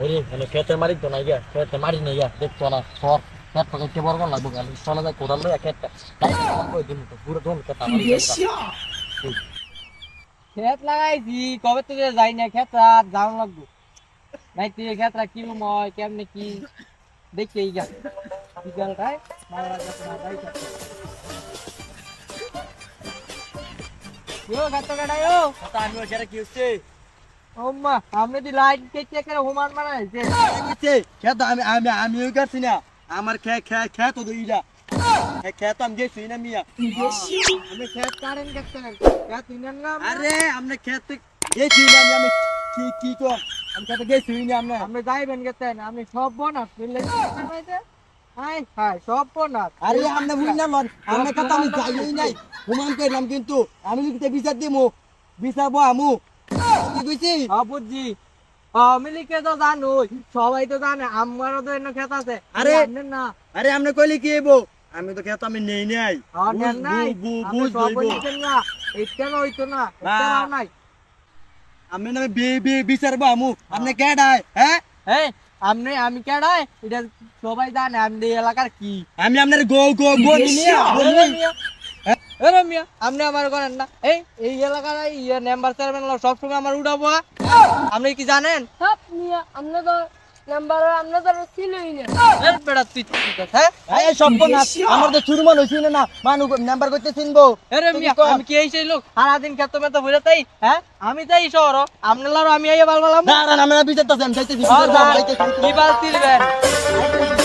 ওরে মানে খেতে মারি তো নাই গা খেতে মারি নাই গা দেখতো না সর। খেত পাকাইতে বড় লাগবো গালি চলে যায় কোদাল লইয়া খেতটা কই দিন তো পুরো ধন খেতা মারি ক্ষেত লাগাইছি কবে থেকে যাই না ক্ষেত আর যাওয়া লাগবো। নাই তুই ক্ষেত কি ময় কেমনে কি? দেখতে এই গা। বিকালটায় না যাই ক্ষেত ইয়ো ক্ষেত কাটাই ও। আমি ওখানে কি হচ্ছে? ওম্মা আপনি দি লাইট কেটে করে হুমান বানাইছে খেত আমি আমি আমি না। আমার খে খে তো খেত আমি গেছি না মিয়া। নাম আরে খেত গেছি না আমি আমি কি কি তো আমি খেতে গেছি না আমরা আপনি যাইবেন কেটে আমি সব বোনাস মিলে হাই হাই সব বোনাস। আরে বুঝ না কথা আমি যাইই নাই। হুমান কইলাম কিন্তু আমি বিচার দিমু। বিচারবো আমু। কি কইছি হ্যাঁ বুঝছি। আওয়ামী তো জানোই সবাই তো জানে আমারও তো এনে ক্ষেত আছে। আরে! না। আরে আমরা কইলে কি হইবো আমি তো খেত আমি নেই নাই। বলছেন না। এটা হইতো না না। এটা নাই। আমি না বে বে বিচারবো আমু। আপনি কেডাই হ্যাঁ? এই আপনি আমি কেডাই এটা সবাই জানে আমি এলাকার কি? আমি আপনার গো গো গো নিয়ে এরে মিয়া, আপনি আমার করেন না। এই এই এলাকার ইয়ে মেম্বার চেয়ারম্যান সবসময় আমার উঠাবো হ্যাঁ? আপনি কি জানেন? সব নিয়ে আমরা তো নাম্বার আমরা তো ছিলই না। এই বেটা তুই কি করছ, হ্যাঁ? এই সব না আমার তো চুরমান হইছি না না মানু নাম্বার করতে চিনবো। আরে তুমি মিয়া আমি কি খেতে মেতে তাই হ্যাঁ? আমি তাই শহর আপনার আমি আইয়া ভালো না না আমরা বিচারতেছি আমি যাইতেছি কি বাল তিলবেন